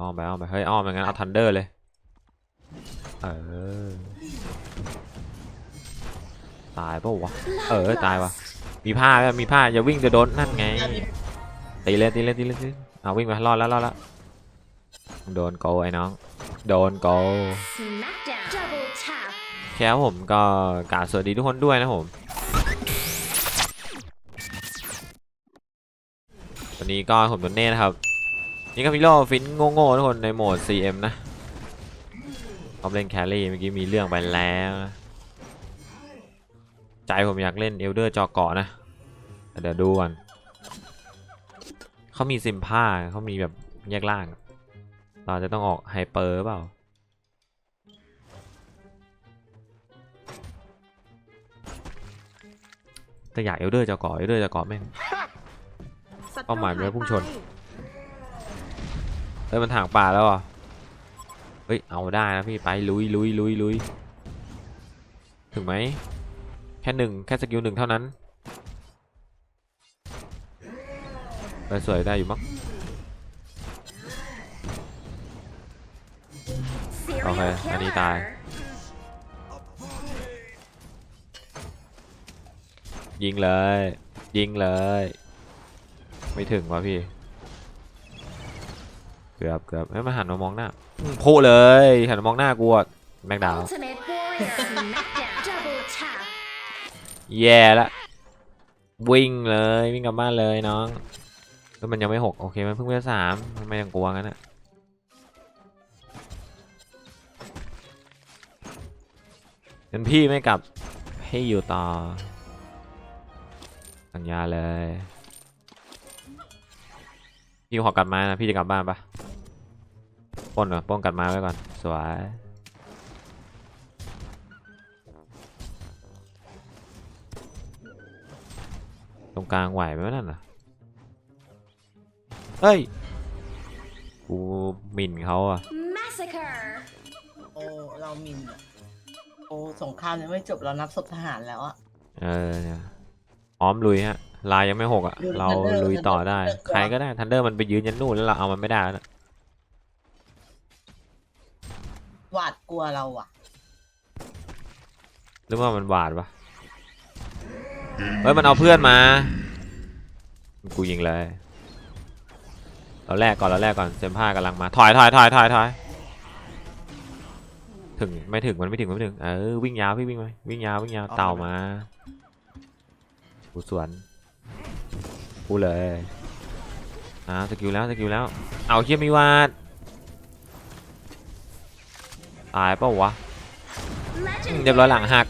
อ้อมไปอ้อมไปเฮ้ยอ้อมอย่างงั้นเอาทันเดอร์เลยเออตายปะวะเออตายวะมีผ้าไหมมีผ้าอย่าวิ่งจะโดนนั่นไงตีเลยตีเลยตีเลยตีเอาวิ่งไปรอดแล้วรอดแล้วโดนโกไอ้น้อง โดนโกแค่ผมก็กราบสวัสดีทุกคนด้วยนะผมวันนี้ก็ผมตัวเน่นะครับ นี่ก็พิโลฟินโง่ๆทุกคนในโหมด CM นะชอบเล่นแครี่เมื่อกี้มีเรื่องไปแล้วนะใจผมอยากเล่นเอลเดอร์จอเกาะนะแต่เดี๋ยวดูก่อนเขามีซิมผ้าเขามีแบบแยกล่าง เราจะต้องออกไฮเปอร์เปล่าแต่อยากเอลเดอร์จะเกาะเอลเดอร์จะเกาะแม่งเป้าหมายไม่ได้พุ่งชน เฮ้ยมันถางป่าแล้วเหรอะเฮ้ยเอาได้นะพี่ไปลุยลุยลุยลุยถึงไหมแค่หนึ่งแค่สกิลหนึ่งเท่านั้นไปสวยได้อยู่มั้ง Serial Okay, I need killer. die. ยิงเลย ยิงเลย ไม่ถึงวะพี่ เกือบเกือบไม่มาหันมามองหน้าอืมพูเลยหันมามองหน้ากูอะแม็กดาว Ultimate warrior. Smackdown. Double tap. แย่ละวิ่งเลยวิ่งกลับบ้านเลยน้องแล้วมันยังไม่หกโอเคมันเพิ่งเวลสามทำไมยังกลัวงั้นอะงั้นพี่ไม่กลับให้อยู่ต่อสัญญาเลยพี่ขอกลับมานะพี่จะกลับบ้านปะ ปล้นเหรอปล้นกลับมาไว้ก่อน สวย ตรงกลางไหวไหมวะนั่นน่ะเฮ้ย กูหมิ่นเขาอะ Massacre. โอ้เรามินอะโอ้สงครามยังไม่จบเรานับศพทหารแล้วอะเออเนี่ยพร้อมลุยฮะ ลายยังไม่หกอะลุยเรา Thunder ลุยต่อได้ Thunder ใครก็ได้ ทันเดอร์มันไปยืนยันนู่นแล้วเราเอามันไม่ได้แล้วนะ หวาด กลัวเราอะหรือว่ามันหวาดปะเฮ้ยมันเอาเพื่อนมา กูยิงเลย เราแรกก่อนเราแรกก่อนเซมผ้ากำลังมา ถอยถอยถอยถอยถอยถึงไม่ถึงมันไม่ถึงมันไม่ถึง เออวิ่งยาวพี่วิ่งไปวิ่งยาววิ่งยาวเต่ามา กูสวน กูเลยอ่าสกิลแล้วสกิลแล้ว เอาเชี่ยมีวาด ตายเปล่าวะอืมเรียบร้อยหลังหัก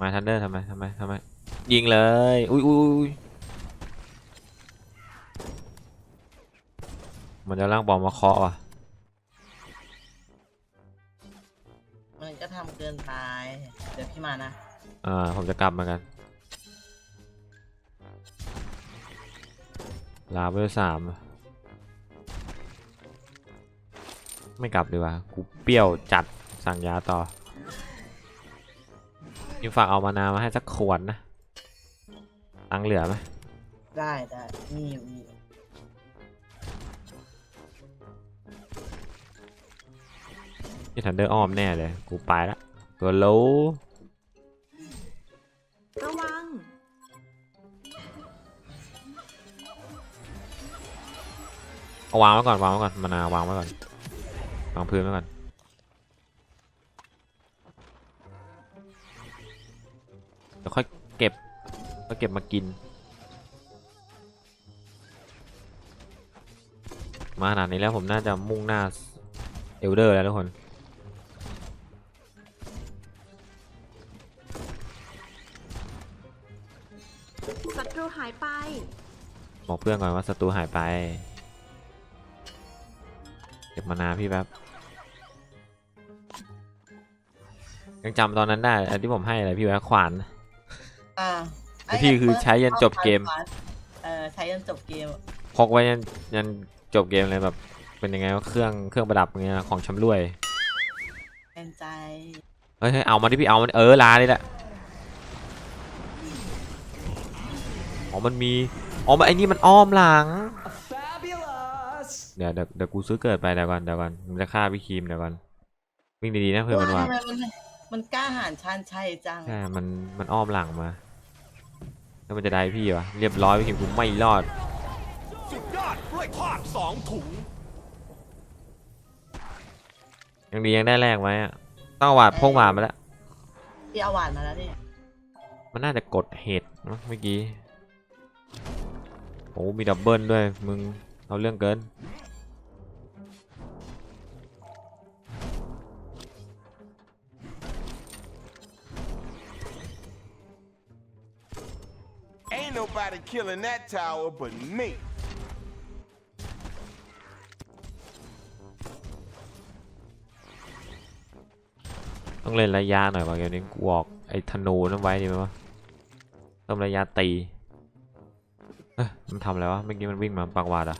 มาทันเดอร์ทำไมทำไมทำไม ยิงเลย อุ้ยอุ้ยอุ้ยมันจะล่างบอมมาเคาะว่ะ มันก็ทำเกินไปเดี๋ยวพี่มานะ อ่า ผมจะกลับเหมือนกัน ลาไปด้วยสาม ไม่กลับดีกว่ากูเปรี้ยวจัดสั่งยาต่อนี่ฝากเอามานามาให้สักขวดนะตังค์เหลือไหมได้ได้มีอยู่มีอยู่นี่ทันเดอร์อ้อมแน่เลย กูไปละตัวโลระวัง เอาวางไว้ก่อนวางไว้ก่อนมานาวางไว้ก่อน วางพื้นไว้ก่อนเดี๋ยวค่อยเก็บค่อยเก็บมากิน มาขนาดนี้แล้วผมน่าจะมุ่งหน้าเอลเดอร์แล้วทุกคนศัตรูหายไป บอกเพื่อนก่อนว่าศัตรูหายไป เก็บมานาพี่แป๊บ ยังจำตอนนั้นได้อันที่ผมให้อะไรพี่แป๊บขวาน อ่าแต่พี่คือใช้ยันจบเกม เออใช้ยันจบเกมพกไว้ยันยันจบเกมเลยแบบ เป็นยังไงวะเครื่องเครื่องประดับเงี้ยของชำร่วยแทนใจเฮ้ยเฮ้ยเอามาดิพี่เอามันเออลาดิแหละอ๋อมันมีอ๋อมันไอ้นี่มันอ้อมหลัง Fabulous! เดี๋ยวเดี๋ยวเดี๋ยวกูซื้อเกิดไปเดี๋ยวก่อนเดี๋ยวก่อนมันจะฆ่าพี่ครีมเดี๋ยวก่อนวิ่งดีๆนะเพื่อนมันว่าว่าทำไมมันมันกล้าหาญชาญชัยจัง ใช่มันมันอ้อมหลังมา แล้วมันจะได้พี่วะเรียบร้อยพี่ครีมกูไม่รอด สุดยอดกล้วยทอดสองถุง ยังดียังได้แรกไว้อะต้องเอาหวาดพงหวาดมาแล้ว ที่เอาหวานมาแล้วเนี่ย มันน่าจะกดเหตุมั้งเมื่อกี้โอ้มีดับเบิลด้วย มึงเอาเรื่องเกิน killing that tower but me ต้องเล่นระยะหน่อยว่ะเกมนี้กูออกไอ้ธนูนั่นไว้ดีไหมวะต้องระยะตีเอ้ยมันทำอะไรวะเมื่อกี้มันวิ่งมาปากวาดอะ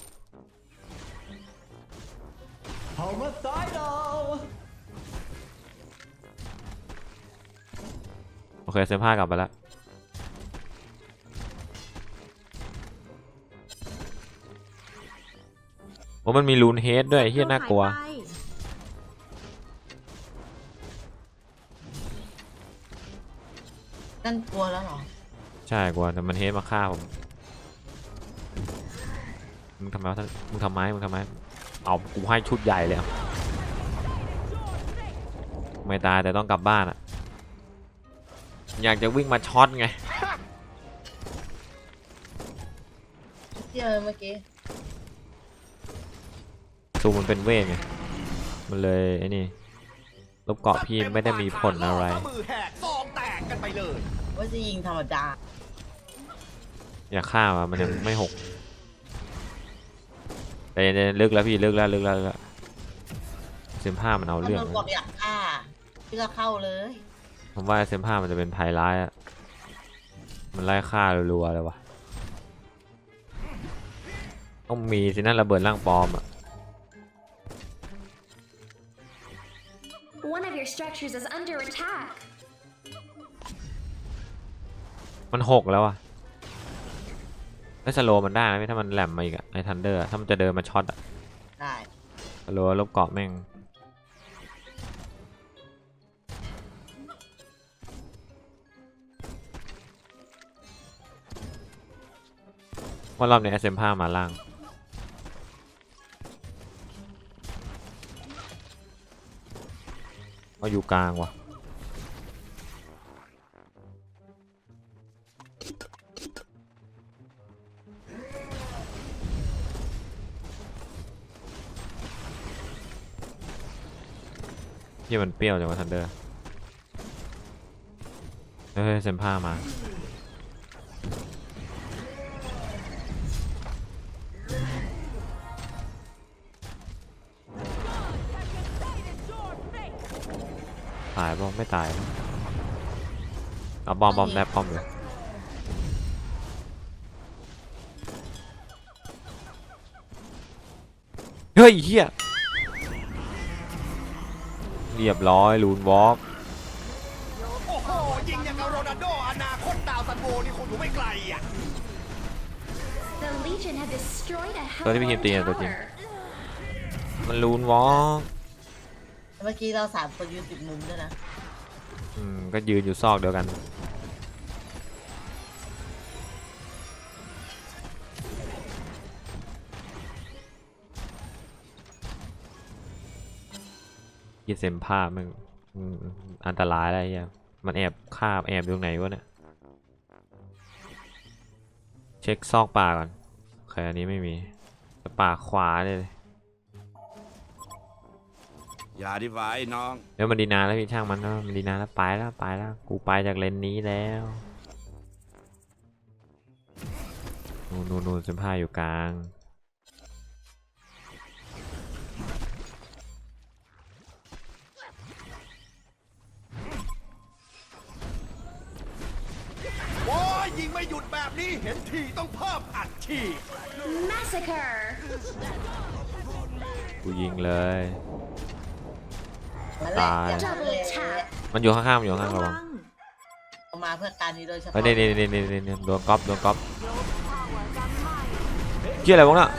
โอเคเซมผ้ากลับไปแล้ว โอ้มันมีลูนเฮดด้วยเฮียน่ากลัวศัตรูหายไปนั่นกลัวแล้วเหรอ ใช่กลัวแต่มันเฮดมาฆ่าผม มึงทำไมวะท่านมึงทำไมมึงทำไม เอากูให้ชุดใหญ่เลยอะไม่ตายแต่ต้องกลับบ้านอะอยากจะวิ่งมาช็อตไงที่เออเมื่อกี้ ซูมมันเป็นเวทไงมันเลยไอ้นี่ลบเกาะพี่ไม่ได้มีผลอะไรมือแหกซองแตกกันไปเลยว่าจะยิงธรรมดา อย่าฆ่ามามันยังไม่หกแต่เนี่ยลึกแล้วพี่ลึกแล้วลึกแล้วลึกแล้วเซมผ้ามันเอาถ้าเรื่องมึงนะบอกอยากฆ่าพี่ก็เข้าเลย ผมว่าเซมผ้ามันจะเป็นภัยร้ายอะมันไล่ฆ่ารัวๆเลยวะต้องมีสินะระเบิดร่างปลอมอะ your structures is under attack. มันหกแล้วอะไอ้สโลว์มันได้นะพี่ถ้ามันแหลมมาอีกอะไอ้ทันเดอร์ถ้ามันจะเดินมาช็อตอะได้สโลว์ลบเกาะแม่ง ว่ารอบนี้เซมผ้ามาล่าง มาอยู่กลางวะที่มันเปรี้ยวจังวะทันเดอร์ เฮ้ยเซมผ้ามาายป่ะไม่ตายป่ะเอาบอมบอมแนบป้อมเลยเฮ้ยเฮียเรียบร้อยลูนวอล์กโอ้โหยิงอย่างกับโรนัลโดอนาคตดาวซันโบนี่คงอยู่ไม่ไกลอะ The Legion have destroyed a ตัวที่พี่คิม Hellborn ตีอะตัวจริง tower. มันลูนวอล์ก เมื่อกี้เราสามคนยืนติดมุมด้วยนะอืมก็ยืนอยู่ซอกเดียวกัน ยีเซมผ้ามึงอืมอันตรายอะไรเงี้ยมันแอบฆ่าแอบอยู่ตรงไหนวะเนี่ย เช็คซอกป่าก่อนโอเคอันนี้ไม่มีแต่ป่าขวาเนี่ย อย่าดีกว่าไอ้น้องเดี๋ยวมันดีนานแล้วพี่ช่างมันนะมันดีนานแล้วไปแล้วไปแล้ว กูไปจากเลนนี้แล้วนู่นนู่นนู่นเซมผ้าอยู่กลางโอ้ยยิงไม่หยุดแบบนี้เห็นทีต้องเพิ่มอัดฉีด Massacre. กูยิงเลย มาแลกตายอย่างนั้นเลย Double tap. มันอยู่ข้างๆมันอยู่ข้างๆระระวัวังงเอามาเพื่อการนี้โดยเฉเฮ้ยพาะนี่นี่นี่นี่นี่โดนก๊อปโดนก๊อปเกี่ยอะไรวะน่ะ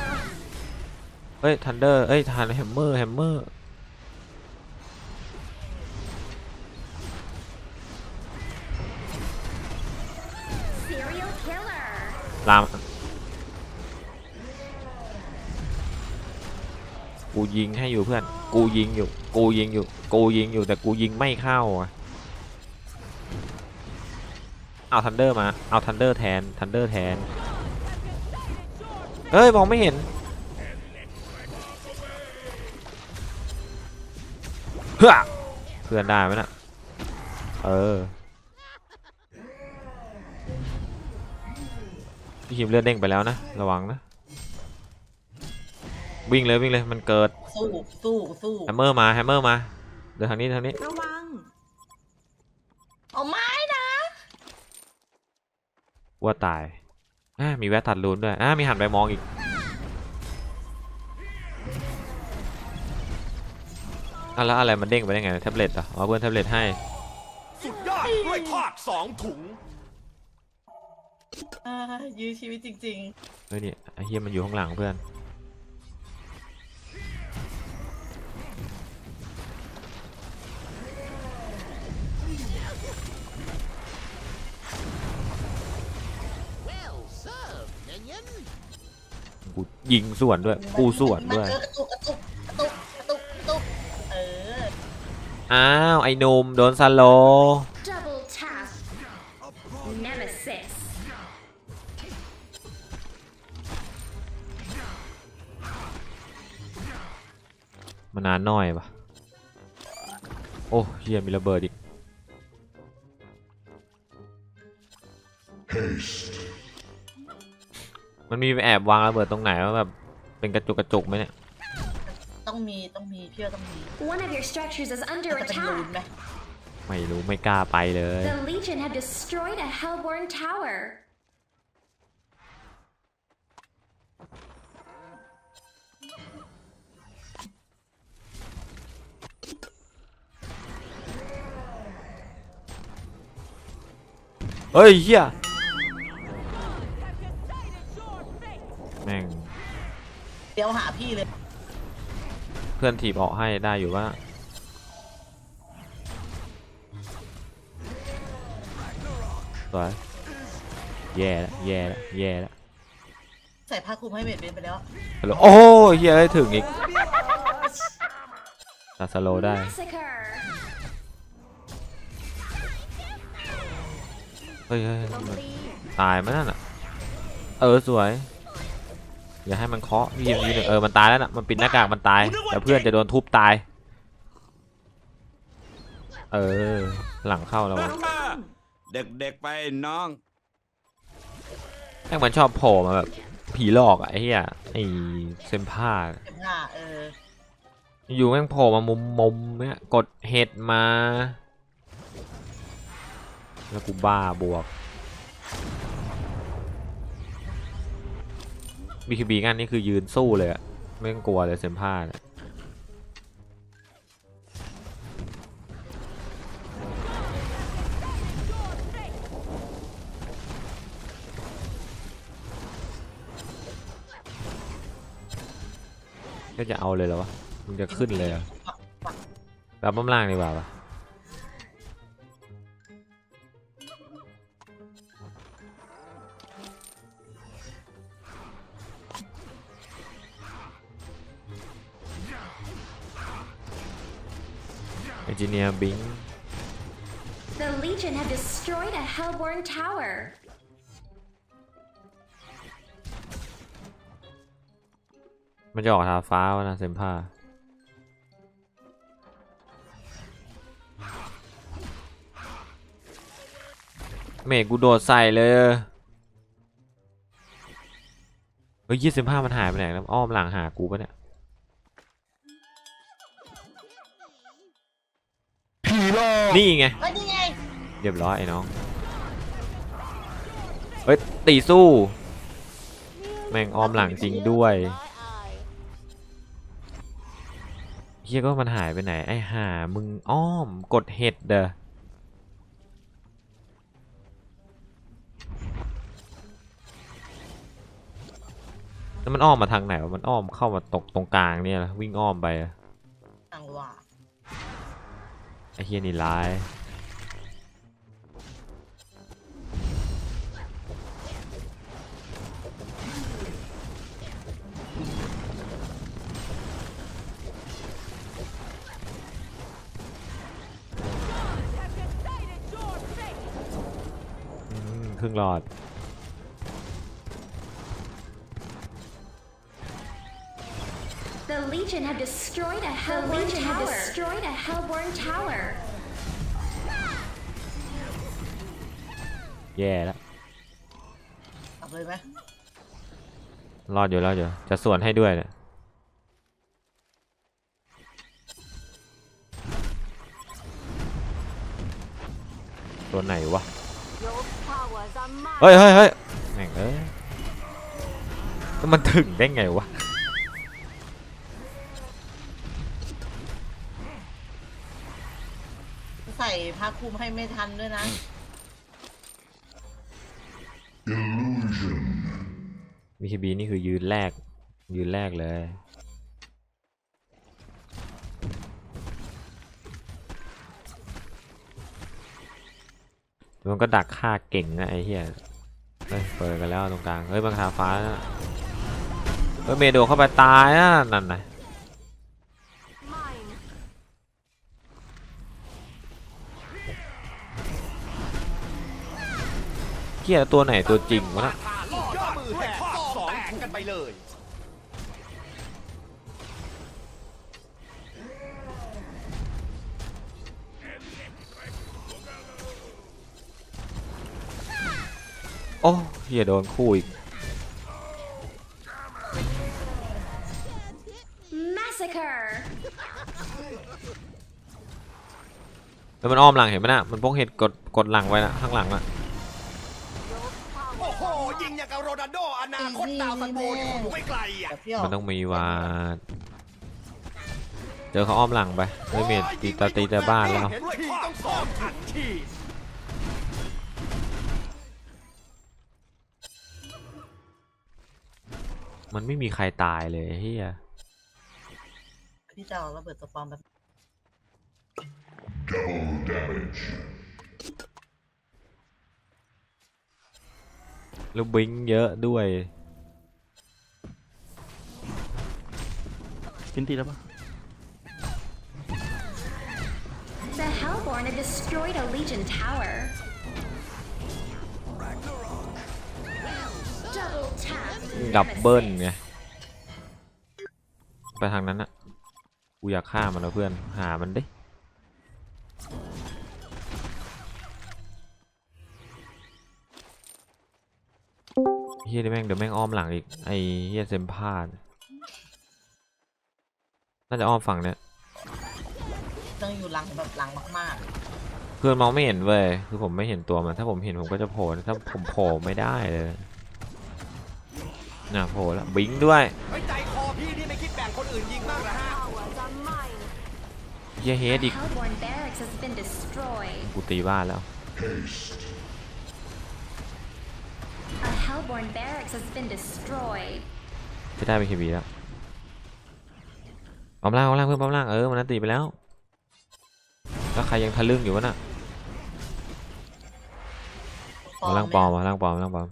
เฮ้ยทันเดอร์เอ้ยทันแฮมเมอร์แฮมเมอร์ Serial killer. ลาม กูยิงให้อยู่เพื่อน กูยิงอยู่ กูยิงอยู่ กูยิงอยู่แต่กูยิงไม่เข้าอะเอาทันเดอร์มา เอาทันเดอร์แทน ทันเดอร์แทน เฮ้ย มองไม่เห็นเพื่อเพื่อนได้ไหมน่ะเออ พี่คิมเลือดเด้งไปแล้วนะ ระวังนะ วิ่งเลยวิ่งเลยมันเกิดสู้สู้สู้แฮมเมอร์มาแฮมเมอร์มาเดินทางนี้ทางนี้ระวังเอาไม้นะว่าตายอ่ามีแวะตัดรูนด้วยอ่ามีหันไปมองอีกอะแล้วอะไรมันเด้งไปได้ไงแท็บเล็ตเหรออ๋อเพื่อนแท็บเล็ตให้สุดยอดกล้วยทอดสองถุงอ่ายื้อชีวิตจริงเฮ้ยนี่ไอ้เฮียมันอยู่ข้างหลังเพื่อน กูยิงส่วนด้วย กูส่วนด้วยเจอกระตุกกระตุกกระตุกกระตุกกระตุกเอออ้าว ไอ้หนุ่มโดนสโลว์ Double tap. Nemesis. มานานหน่อยปะโอ้เฮียมีระเบิดอีก มันมีไปแอบวางระเบิดตรงไหนว่าแบบเป็นกระจุกกระจุกไหมเนี่ย ต้องมีต้องมีพี่ว่าต้องมี One of your structures is under จะเป็นรูน attack. ไหมไม่รู้ไม่กล้าไปเลย The Legion have destroyed a Hellborn tower. เฮ้ยเฮีย เดี๋ยวหาพี่เลย เพื่อนถีบออกให้ได้อยู่ว่าสวยแย่แล้วแย่แล้วแย่แล้วใส่ผ้าคลุมให้เบ็ดเบ็ดไปแล้วฮัลโหลโอ้ยเฮียได้ถึงอีกตัดสโลว์ได้ Massacre. เฮ้ยเฮ้ยโจมมันตีตายไหมนั่นอะ เออ สวย อย่าให้มันเคาะพี่ยิงทีหนึ่งเออมันตายแล้วน่ะมันปิดหน้ากากมันตายแต่เพื่อนจะโดนทุบตาย เออ หลังเข้าแล้ววะระวังเด็กๆไปน้องแม่งมันชอบโผล่มาแบบผีหลอกอะไอ้เหี้ยไอ้เซมผ้าเข็มผ้าเอออยู่แม่งโผล่มามุมมุมๆเนี่ยกดเห็ดมา แล้วกูบ้าบวก บีคีบีงันนี่คือยืนสู้เลยอะไม่ต้องกลัวเลยเซมผ้าเนี่ยก็จะเอาเลยเหรอวะมึงจะขึ้นเลยเหรอแบบบ้มล่างดีกว่าปะ จิเนียร์บิง The Legion have destroyed a Hellborn tower. มันจะออกทาฟ้าวะนะเซมผ้าเมฆกูโดดใส่เลย เฮ้ยยี่สิบห้ามันหายไปไหนแล้วอ้อมหลังหากูปะเนี่ย นี่ไง เฮ้ยนี่ไงเรียบร้อยไอ้น้อง เฮ้ย ตีสู้ แม่งอ้อมหลังจริงด้วย เฮียก็มันหายไปไหน ไอ้ห่ามึงอ้อมกดเห็ดเด้อแล้วแล้วมันอ้อมมาทางไหนวะมันอ้อมเข้ามาตกตรงกลางเนี่ยนะวิ่งอ้อมไปอะทางว่า ไอ้เฮียนี่ร้ายครึ่งหลอด Legion have destroyed a Hellborn Legion have destroyed a Hellborn tower. แย่แล้วกลับเลยไหมรอดอยู่รอดอยู่จะส่วนให้ด้วยเนี่ยตัวไหนวะ เฮ้ยเฮ้ยเฮ้ยแม่งเอ้ยแล้วมันถึงได้ไงวะ ท้าคุมให้ไม่ทันด้วยนะมีคบีนี่คือยืนแรก ยืนแรกเลย มันก็ดักฆ่าเก่งนะไอ้เหี้ยเฮ้ยเปิดกันแล้วตรงกลาง เฮ้ยบังคาฟ้านะเฮ้ยเมโดเข้าไปตายอะนั่นนะ เกียตัวไหนตัวจริงวะนะยอดมือแหกสองแตกกันไปเลยโอ้เฮียโดนคู่อีก Massacre! แล้วมันอ้อมหลังเห็นไหมนะมันพกเห็ดกดกดหลังไว้นะข้างหลังอะ โอ้โห ยิงอย่างกับโรนัล โดอนาคตดาวซันโบนอยู่ไม่ไกลอะแต่พี่ออมันต้องมีวาดเจอเขาอ้อมหลังไปเฮ้ยเมดตีตาตีแต่บ้านแล้วเห็นทีต้อสองอัดทีมันไม่มีใครตายเลยเฮียพี่จะเอาระเบิดตัวปลอมแบบ double damage. แล้วบิงเยอะด้วยกินตีแล้วปะ The Hellborn have destroyed a Legion tower. Double tap. ดับเบิล nemesis. ไงไปทางนั้นอะกูอยากฆ่ามันแล้วเพื่อน หามันดิ ฮียนี่แม่งเดี๋ยวแม่งอ้อมหลังอีกไอ้เฮียเซมพาดน่าจะอ้อมฝั่งเนี้ยต้องอยู่หลังแบบหลังมากเพื่อนมองไม่เห็นเว้ยคือผมไม่เห็นตัวมัน ถ้าผมเห็นผมก็จะโผล่ถ้าผมโผล่ไม่ได้เลยน่ะโผล่แล้วบิงด้วยไว้ใจคอพี่นี่ไม่คิดแบ่งคนอื่นยิงบ้างเหรอฮะเฮียเฮด The อีก Hellborn barracks has been destroyed. กูตีบ้านแล้ว A Hellborn barracks has been destroyed. จะได้ไปคีบีแล้วปั๊มล่างปั๊มล่างเพื่อนปั๊มล่างเออมันนันตีไปแล้ว แล้วใครยังทะลึ่งอยู่วะน่ะมาล่างปลอมมาล่างปลอมมาล่างปลอม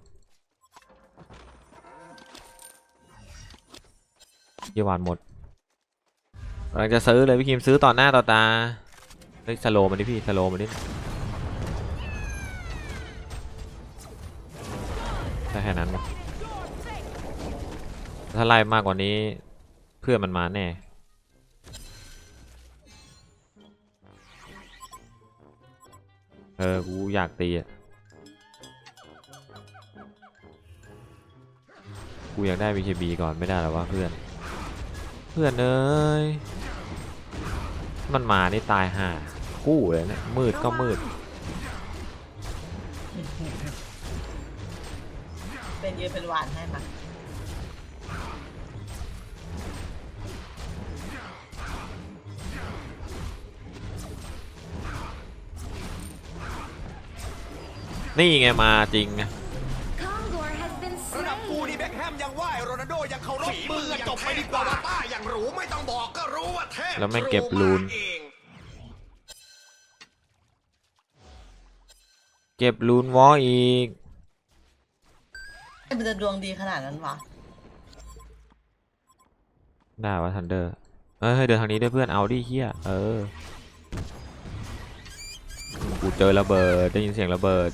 เยี่ยวานหมดกำลังจะซื้อเลยพี่คิมซื้อต่อหน้าต่อตาเฮ้ยสโลว์มาดิพี่สโลว์มาดิ ได้แค่นั้น ถ้าไล่มากกว่านี้เพื่อนมันมาแน่ เออ กูอยากตีอะ กูอยากได้ BKB ก่อนไม่ได้หรอวะเพื่อน เพื่อนเอ้ย มันมานี่ตายห่าคู่เลยเนะมืดก็มืด ยืนเป็นหวานให้มานี่ไงมาจริงไง Kongor has been ระดับกู slain. นี่แบ็คแฮมยังไหวโรนัลโดยังเคารฝีมือจบไปดีกว่าต้าอย่างหรูไม่ต้องบอกก็รู้ว่าเทพแล้วแม่งเก็บรูน เองเก็บลูนวอลอีก มันจะดวงดีขนาดนั้นวะได้วะทันเดอร์เอ้ยเดินทางนี้ด้วยเพื่อนเอาดิเฮียเออกูเจอระเบิดได้ยินเสียงระเบิด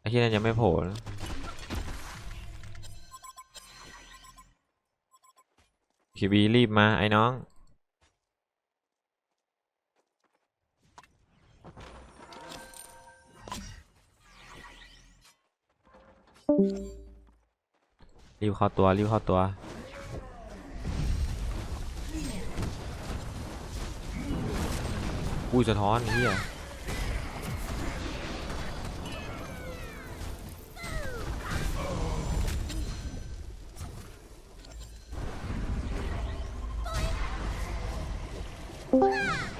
ไอ้ที่นั่นยังไม่โผล่คีบีรีบมาไอ้น้อง รีบเข้าตัว รีบเข้าตัวอุ้ยสะท้อนเฮีย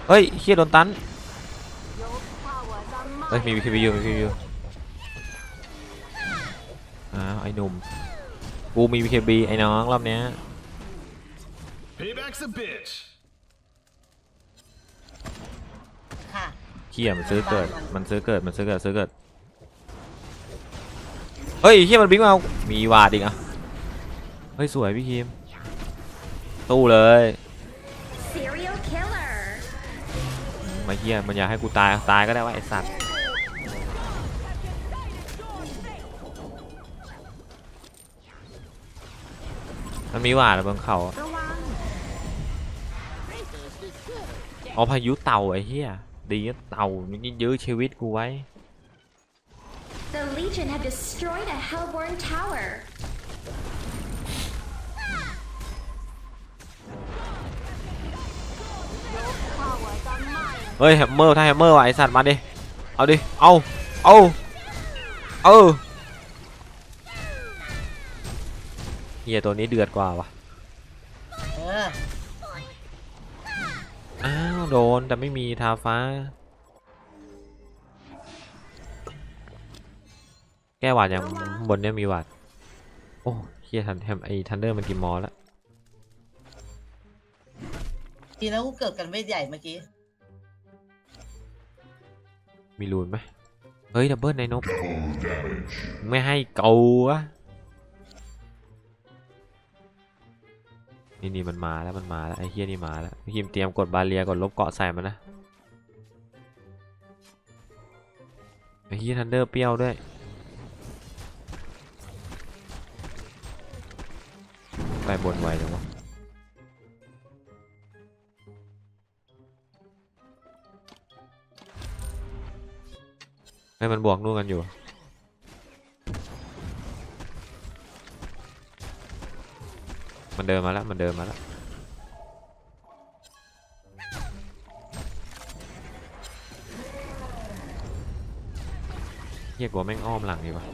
เฮ้ยเฮียโดนตัน เฮ้ย มีวิคิวอยู่มีวิคิวอยู่ หนุ่ม กูมี BKB ไอ้น้องรอบเนี้ย Payback's a bitch ค่ะ เฮียมันซื้อเกิด มันซื้อเกิด มันซื้อเกิด ซื้อเกิด เฮ้ยเฮียมันบิ๊กมาเอามีวาดอีกอะ เฮ้ย สวยพี่คิมตู้เลย Serial killer. มาเฮียมันอยากให้กูตาย ตายก็ได้ว่าไอสัตว์ มันมีหวาดบนเขาอะระวังเอาพายุเต่าไอ้เหี้ยดีนะเต่านี่ยื้อชีวิตกูไว้ The Legion have destroyed a Hellborn tower. เฮ้ยแฮมเมอร์ถ้าแฮมเมอร์ว่ะไอสัตว์มาดิ เอาดิ เอา เอา เออ เฮียตัวนี้เดือดกว่าวะเอออ้าวโดนแต่ไม่มีทาฟ้า แก้หวาดยังบนเนี้ยมีหวาดโอ้เฮียทันแฮมไอทันเดอร์มันกี่มอแล้วดีนะกูเกิดกันเวทใหญ่เมื่อกี้ มีรูนไหมเฮ้ยดับเบิลในนบไม่ให้เกาอะ นี่นี่มันมาแล้วมันมาแล้วไอ้เฮียนี่มาแล้วพี่คิมเตรียมกดบาเรียกดลบเกาะใส่มันนะไอ้เฮียทันเดอร์เปรี้ยวด้วยไปบนไวจังวะให้ยมันบวกนู่นกันอยู่ มันเดินมาแล้ว มันเดินมาแล้ว เฮียกลัวแม่งอ้อมหลังดีกว่า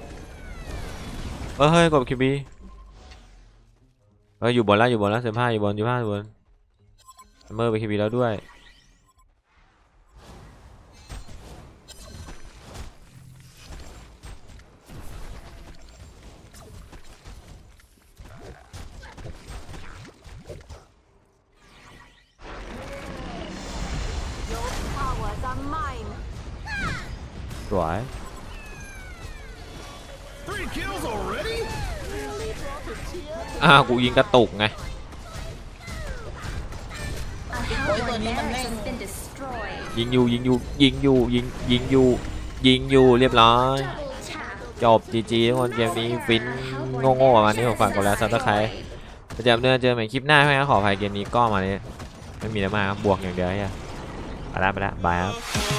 เออเฮ้ยกดคิวบีเอออยู่บนแล้วอยู่บนแล้วเซมผ้าอยู่บนอยู่ผ้าอยู่บนเมอร์ไปคิวบีแล้วด้วย สวย Three kills already อ้าวกูยิงกระตุกไง A Hellborn barracks has been destroyed. ยิงอยู่ยิงอยู่ยิงอยู่ยิงยิงอยู่ยิงอยู่เรียบร้อย Double tap. จบจีจีทุกคนเกมนี้ฟิน A Hellborn โง่ๆประมาณ barracks นี้ผมฝากกดแล้วซับสไคร destroyed. ต์จะเจอเจอใหม่คลิปหน้าใช่ไหมขออภัยเกมนี้ก็มาเนี่ยไม่มีอะไรมากครับบวกอย่างเดียวเฮียไปละไปละบายครับ Oh